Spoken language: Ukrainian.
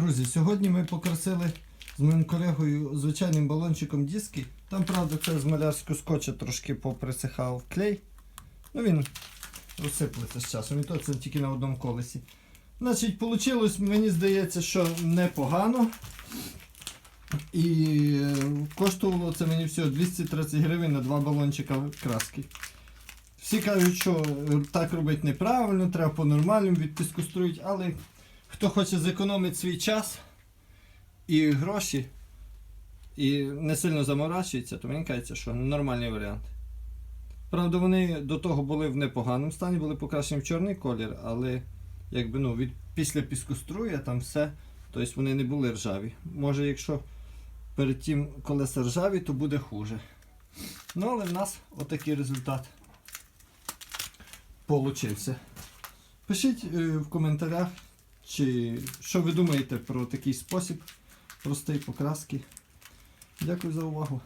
Друзі, сьогодні ми покрасили з моїм колегою звичайним балончиком диски. Там, правда, це з малярського скотча трошки поприсихав клей. Ну він розсиплеться з часом. І то це тільки на одному колесі. Значить, вийшло, мені здається, що непогано. І е, коштувало це мені всього 230 гривень на два балончика краски. Всі кажуть, що так робити неправильно, треба по-нормальному від піску але хто хоче зекономити свій час і гроші, і не сильно заморачується, то мені кажеться, що нормальний варіант. Правда, вони до того були в непоганому стані, були покращені в чорний колір, але якби ну, від, після піскоструя там все, тобто вони не були ржаві. Може, якщо перед тим колеса ржаві, то буде хуже. Ну, але в нас отакий результат получився. Пишіть е, в коментарях, чи що ви думаєте про такий спосіб простої покраски. Дякую за увагу.